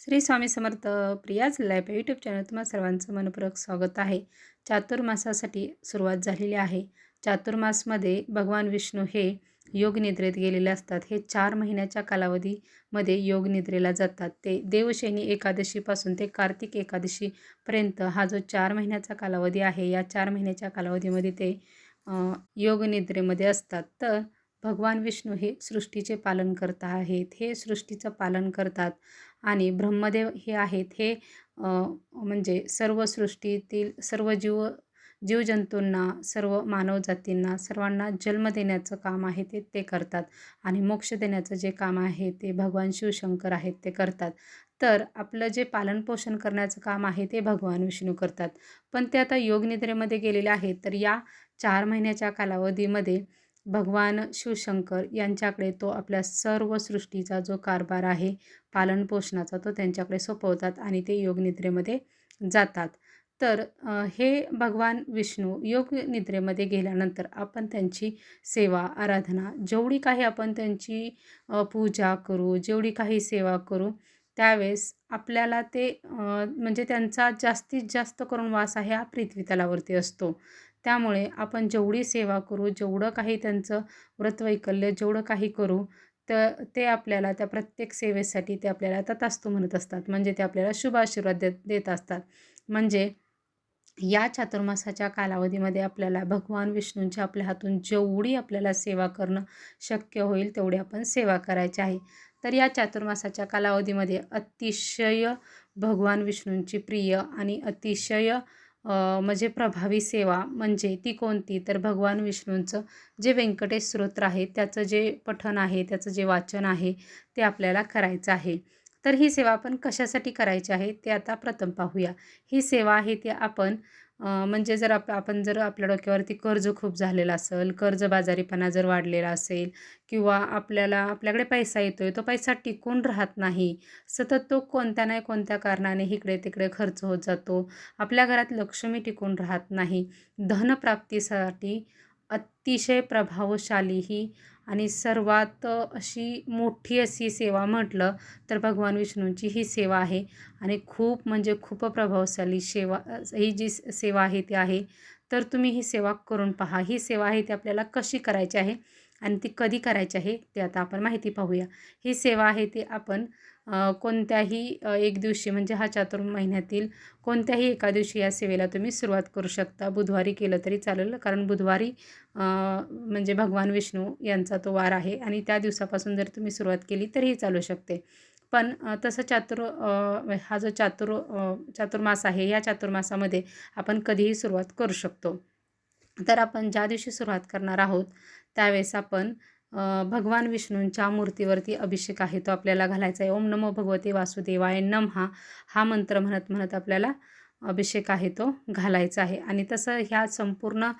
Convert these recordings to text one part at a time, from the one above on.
Shri Swami Samarth Priya's life YouTube channel तुम्हाला सर्वांचं मनपूर्वक स्वागत आहे. चातुर्मासासाठी सुरुवात झालेली आहे. चातुर्मासमध्ये भगवान विष्णू हे योगनिद्रेत गेलेले असतात. हे चार महिन्याच्या कालावधीमध्ये योगनिद्रेला जातात. ते देवशैनी एकादशीपासून ते कार्तिक एकादशीपर्यंत हा जो चार महिन्याचा कालावधी आहे या चार महिन्याच्या कालावधीमध्ये ते योगनिद्रेमध्ये असतात. तर भगवान विष्णू हे सृष्टीचे पालन करता आहेत. हे सृष्टीचं पालन करतात. आणि ब्रह्मदेव हे आहेत हे म्हणजे सर्व सृष्टीतील सर्व जीव जीवजंतूंना सर्व मानवजातींना सर्वांना जन्म देण्याचं काम आहे ते ते करतात. आणि मोक्ष देण्याचं जे काम आहे ते भगवान शिवशंकर आहेत ते करतात. तर आपलं जे पालनपोषण करण्याचं काम आहे ते भगवान विष्णू करतात. पण ते आता योगनिद्रेमध्ये गेलेले आहेत. तर या चार महिन्याच्या कालावधीमध्ये भगवान शिवशंकर यांच्याकडे तो आपल्या सर्व सृष्टीचा जो कारभार आहे पालनपोषणाचा तो त्यांच्याकडे सोपवतात आणि ते योगनिद्रेमध्ये जातात. तर हे भगवान विष्णू योग निद्रेमध्ये गेल्यानंतर आपण त्यांची सेवा आराधना जेवढी काही आपण त्यांची पूजा करू जेवढी काही सेवा करू त्यावेळेस आपल्याला ते म्हणजे त्यांचा जास्तीत जास्त करून वास आहे हा पृथ्वीतलावरती असतो. त्यामुळे आपण जेवढी सेवा करू जेवढं काही त्यांचं व्रतवैकल्य जेवढं काही करू तर ते आपल्याला त्या प्रत्येक सेवेसाठी ते आपल्याला ततास्तू म्हणत असतात. म्हणजे ते आपल्याला शुभ आशीर्वाद देत देत असतात. म्हणजे या चातुर्मासाच्या कालावधीमध्ये आपल्याला भगवान विष्णूंच्या आपल्या हातून जेवढी आपल्याला सेवा करणं शक्य होईल तेवढी आपण सेवा करायची आहे. तर या चातुर्मासाच्या कालावधीमध्ये अतिशय भगवान विष्णूंची प्रिय आणि अतिशय म्हणजे प्रभावी सेवा म्हणजे ती कोणती? तर भगवान विष्णूंचं जे व्यंकटेश स्रोत्र आहे त्याचं जे पठण आहे त्याचं जे वाचन आहे ते आपल्याला करायचं आहे. तर ही सेवा आपण कशासाठी करायची आहे ते आता प्रथम पाहूया. ही सेवा आहे ती आपण म्हणजे जर आप आपण जर आपल्या डोक्यावरती कर्ज खूप झालेलं असेल कर्जबाजारीपणा जर वाढलेला असेल किंवा आपल्याला आपल्याकडे पैसा येतो आहे तो पैसा टिकून राहत नाही सतत तो कोणत्या नाही कोणत्या कारणाने इकडे तिकडे खर्च होत जातो आपल्या घरात लक्ष्मी टिकून राहत नाही. धनप्राप्तीसाठी अतिशय प्रभावशाली ही आणि सर्वात अशी मोठी अशी सेवा म्हटलं तर भगवान विष्णूंची ही सेवा आहे. आणि खूप म्हणजे खूप प्रभावशाली सेवा ही जी सेवा आहे ती आहे. तर तुम्ही ही सेवा करून पहा. ही सेवा आहे ती आपल्याला कशी करायची आहे? आणि ती कधी करायची आहे ते आता आपण माहिती पाहूया. ही सेवा आहे ती आपण कोणत्याही एक दिवशी म्हणजे हा चातुर् महिन्यातील कोणत्याही एका दिवशी या सेवेला तुम्ही सुरुवात करू शकता. बुधवारी केलं तरी चालेल कारण बुधवारी म्हणजे भगवान विष्णू यांचा तो वार आहे आणि त्या दिवसापासून जर तुम्ही सुरुवात केली तरीही चालू शकते. पण तसं चातुर हा जो चातुर चातुर्मास आहे या चातुर्मासामध्ये आपण कधीही सुरुवात करू शकतो. तर आपण ज्या दिवशी सुरुवात करणार आहोत त्यावेळेस आपण भगवान विष्णूंच्या मूर्तीवरती अभिषेक आहे तो आपल्याला घालायचा आहे. ओम नमो भगवते वासुदेवाय नम हा हा मंत्र म्हणत म्हणत आपल्याला अभिषेक आहे तो घालायचा आहे. आणि तसं ह्या संपूर्ण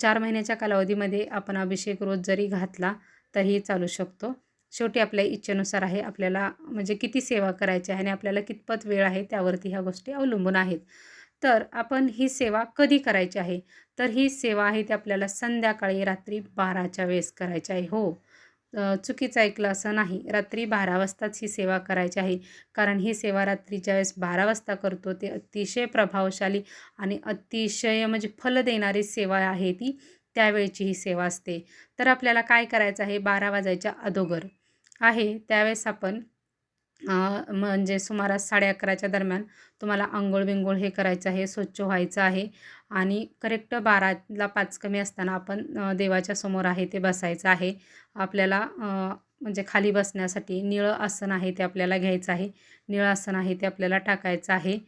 चार महिन्याच्या कालावधीमध्ये आपण अभिषेक रोज जरी घातला तरीही चालू शकतो. शेवटी आपल्या इच्छेनुसार आहे आपल्याला म्हणजे किती सेवा करायची आहे आणि आपल्याला कितपत वेळ आहे त्यावरती ह्या गोष्टी अवलंबून आहेत. तर आपण ही सेवा कधी करायची आहे? तर ही सेवा आहे ती आपल्याला संध्याकाळी रात्री बाराच्या वेळेस करायची आहे. हो. चुकीचं ऐकलं असं नाही. रात्री बारा वाजताच ही सेवा करायची आहे. कारण ही सेवा रात्रीच्या वेळेस बारा वाजता करतो ते अतिशय प्रभावशाली आणि अतिशय म्हणजे फल देणारी सेवा आहे ती. त्यावेळची ही सेवा असते. तर आपल्याला काय करायचं आहे? बारा वाजायच्या अगोदर आहे. त्यावेळेस आपण म्हणजे सुमारास साडे अकराच्या दरम्यान तुम्हाला आंघोळ बिंघोळ हे करायचं आहे स्वच्छ व्हायचं आहे आणि करेक्ट बाराला पाच कमी असताना आपण देवाच्या समोर आहे ते बसायचं आहे. आपल्याला म्हणजे खाली बसण्यासाठी निळं आसन आहे ते आपल्याला घ्यायचं आहे. निळं आसन आहे ते आपल्याला टाकायचं आहे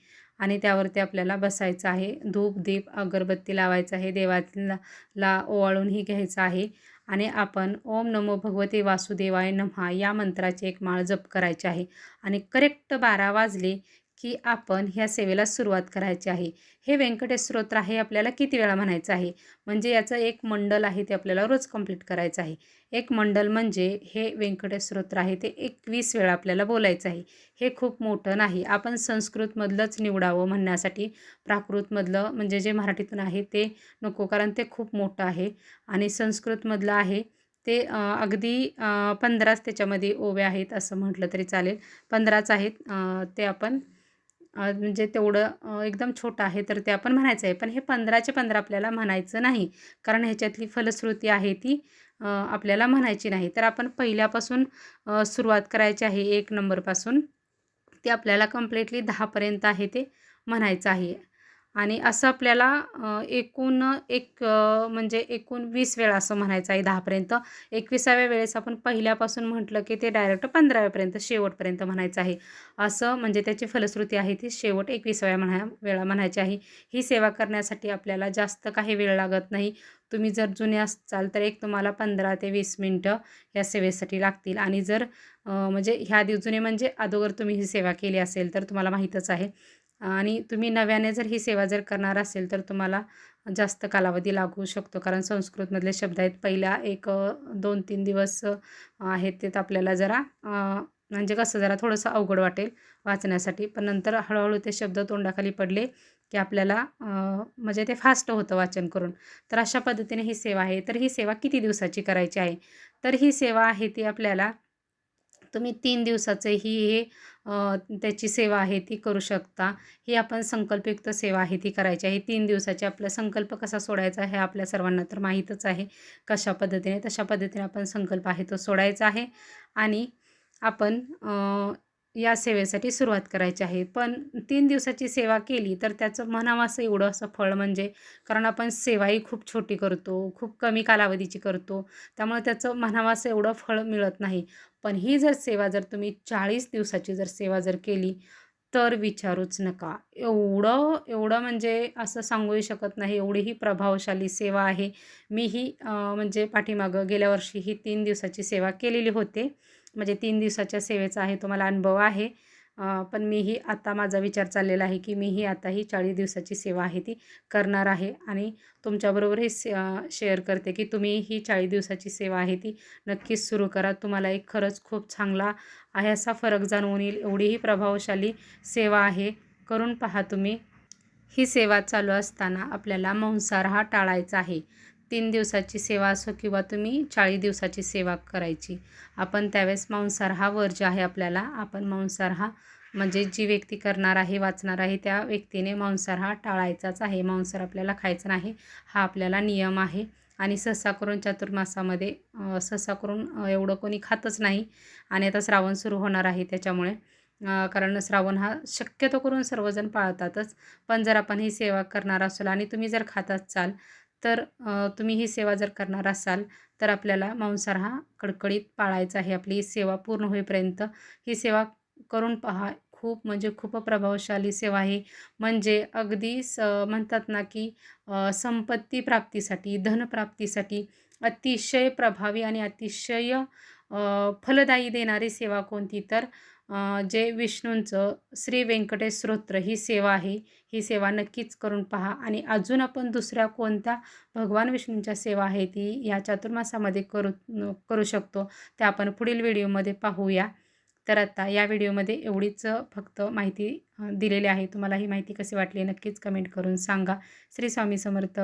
आणि त्यावरती आपल्याला बसायचं आहे. धूप दीप अगरबत्ती लावायचं आहे. देवाला ला ओवाळूनही घ्यायचं आहे. आणि आपण ओम नमो भगवते वासुदेवाय नमहा या मंत्राची एक माळ जप करायची आहे. आणि करेक्ट बारा वाजले की आपण ह्या सेवेला सुरुवात करायची आहे. हे व्यंकटेश स्तोत्र आहे आपल्याला किती वेळा म्हणायचं आहे? म्हणजे याचं एक मंडल आहे ते आपल्याला रोज कंप्लीट करायचं आहे. एक मंडल म्हणजे हे व्यंकटेश स्तोत्र आहे ते एकवीस वेळा आपल्याला बोलायचं आहे. हे खूप मोठं नाही. आपण संस्कृतमधलंच निवडावं म्हणण्यासाठी प्राकृतमधलं म्हणजे जे मराठीतून आहे ते नको कारण ते खूप मोठं आहे. आणि संस्कृतमधलं आहे ते अगदी पंधराच त्याच्यामध्ये ओव्या आहेत असं म्हटलं तरी चालेल. पंधराच आहेत ते आपण म्हणजे तेवढं एकदम छोटं आहे तर ते आपण म्हणायचं आहे. पण हे पंधराचे पंधरा आपल्याला म्हणायचं नाही. कारण ह्याच्यातली फलश्रुती आहे ती आपल्याला म्हणायची नाही. तर आपण पहिल्यापासून सुरुवात करायची आहे एक नंबरपासून. ते आपल्याला कम्प्लिटली दहापर्यंत आहे ते म्हणायचं आहे. आणि असं आपल्याला एकूण एक म्हणजे एकूण वीस वेळा असं म्हणायचं आहे दहापर्यंत. एकविसाव्या वेळेस आपण पहिल्यापासून म्हटलं की ते डायरेक्ट पंधराव्यापर्यंत शेवटपर्यंत म्हणायचं आहे. असं म्हणजे त्याची फलश्रुती आहे ती शेवट एकविसाव्या म्हणा वेळा म्हणायची आहे. ही सेवा करण्यासाठी आपल्याला जास्त काही वेळ लागत नाही. तुम्ही जर जुने असाल तर एक तुम्हाला पंधरा ते वीस मिनटं या सेवेसाठी लागतील. आणि जर म्हणजे ह्या दिव जुने म्हणजे अगोदर तुम्ही ही सेवा केली असेल तर तुम्हाला माहीतच आहे. आणि तुम्ही नव्याने जर ही सेवा जर करणार असेल तर तुम्हाला जास्त कालावधी लागू शकतो. कारण संस्कृतमधले शब्द आहेत पहिल्या एक दोन तीन दिवस आहेत ते आपल्याला जरा म्हणजे कसं जरा थोडंसं अवघड वाटेल वाचण्यासाठी. पण नंतर हळूहळू ते शब्द तोंडाखाली पडले की आपल्याला म्हणजे ते फास्ट होतं वाचन करून. तर अशा पद्धतीने ही सेवा आहे. तर ही सेवा किती दिवसाची करायची आहे? तर ही सेवा आहे ती आपल्याला तुम्ही तीन दिवसाचं ही हे त्याची सेवा आहे ती करू शकता. ही आपण संकल्पयुक्त सेवा आहे ती करायची आहे. तीन दिवसाची आपला संकल्प कसा सोडायचा हे आपल्या सर्वांना तर माहीतच आहे. कशा पद्धतीने? तशा पद्धतीने आपण संकल्प आहे तो सोडायचा आहे. आणि आपण या सेवेसाठी सुरुवात करायची आहे. पण तीन दिवसाची सेवा केली तर त्याचं म्हणावं असं एवढं असं फळ म्हणजे कारण आपण सेवाही खूप छोटी करतो खूप कमी कालावधीची करतो. त्यामुळे त्याचं म्हणावं असं एवढं फळ मिळत नाही. पण ही जर सेवा जर तुम्ही चाळीस दिवसाची जर सेवा जर केली तर विचारूच नका. एवढं एवढं म्हणजे असं सांगूही शकत नाही एवढी ही प्रभावशाली सेवा आहे. मी ही म्हणजे पाठीमागं गेल्या वर्षी ही तीन दिवसाची सेवा केलेली होते. म्हणजे तीन दिवसाच्या सेवेचा आहे तो मला अनुभव आहे. पण मीही आता माझा विचार चाललेला आहे की मीही आता ही चाळीस दिवसाची सेवा आहे ती करणार आहे. आणि तुमच्याबरोबरही से शेअर करते की तुम्ही ही चाळीस दिवसाची सेवा आहे ती नक्कीच सुरू करा. तुम्हाला एक खरंच खूप चांगला आहे असा फरक जाणवून येईल. एवढीही प्रभावशाली सेवा आहे. करून पहा तुम्ही. ही सेवा चालू असताना आपल्याला मांसाहार हा टाळायचा आहे. तीन दिवसाची सेवा असो किंवा तुम्ही चाळीस दिवसाची सेवा करायची. आपण त्यावेळेस मांसाहार हा वर्ज्य आहे आपल्याला आपण मांसाहार हा म्हणजे जी व्यक्ती करणार आहे वाचणार आहे त्या व्यक्तीने मांसाहार हा टाळायचाच आहे. मांसाहार आपल्याला खायचा नाही हा आपल्याला नियम आहे. आणि सहसा करून चातुर्मासामध्ये सहसा करून एवढं कोणी खातच नाही. आणि आता श्रावण सुरू होणार आहे त्याच्यामुळे कारण श्रावण हा शक्यतो करून सर्वजण पाळतातच. पण जर आपण ही सेवा करणार असाल आणि तुम्ही जर खात असाल तर तुम्ही ही सेवा जर करणार असाल तर आपल्याला मांसाहार हा कडकडीत पाळायचा आहे. आपली ही सेवा पूर्ण होईपर्यंत ही सेवा करून पहा. खूप म्हणजे खूप प्रभावशाली सेवा आहे. म्हणजे अगदी स म्हणतात ना की संपत्ती प्राप्तीसाठी धनप्राप्तीसाठी अतिशय प्रभावी आणि अतिशय फलदायी देणारी सेवा कोणती? तर जे विष्णूंचं श्री व्यंकटेश स्तोत्र ही सेवा आहे. ही सेवा नक्कीच करून पहा. आणि अजून आपण दुसऱ्या कोणत्या भगवान विष्णूंच्या सेवा आहे ती या चातुर्मासामध्ये करू करू शकतो त्या आपण पुढील व्हिडिओमध्ये पाहूया. तर आता या व्हिडिओमध्ये एवढीच फक्त माहिती दिलेली आहे. तुम्हाला ही माहिती कशी वाटली नक्कीच कमेंट करून सांगा. श्री स्वामी समर्थ.